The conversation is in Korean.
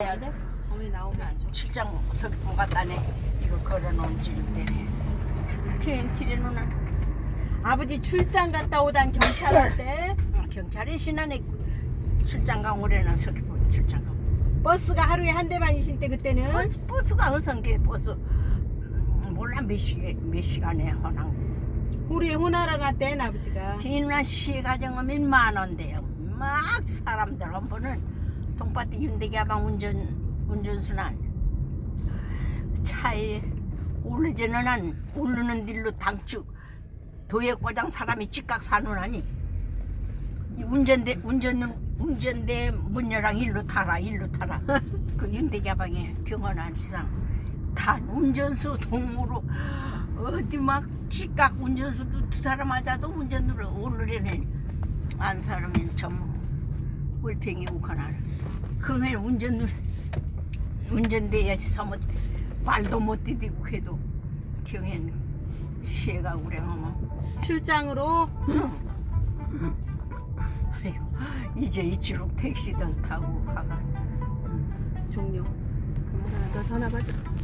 해야지. 어머니 나오면 안 줘. 출장 서귀포 갔다네. 이거 걸어놓은 지는데네. 캔티리 누나. 아버지 출장 갔다 오단 경찰한테 경찰이 신안에 출장 간 올해는 서귀포 출장 간. 버스가 하루에 한 대만이신 때 그때는 버스 버스가 어선게 버스 음, 몰라 몇 시간 몇 시간에 허나. 우리 호나라나 땐 아버지가 기누나 시 가정하면 만 원대요. 막 사람들 한 번은 동파티 윤대기아방 운전 운전수난 차에 오르지는 한 오르는 길로 당축 도에 고장 사람이 사누나니 이 운전대 운전 운전대 문녀랑 일로 타라 일로 타라. 그 윤대기아방에 경원한 이상. 단 운전수 동무로 어디 막 찌깍 운전수도 두 사람 맞아도 운전으로 오르려는 안 사람은 전부 월평이 우카나 그해 운전 운전대에 서못 말도 못 디디고 해도 경엔 시가 우랭하면 출장으로? 아이고 이제 이치로 택시든 타고 가가. 종료. 그럼 하나 더 전화 받아.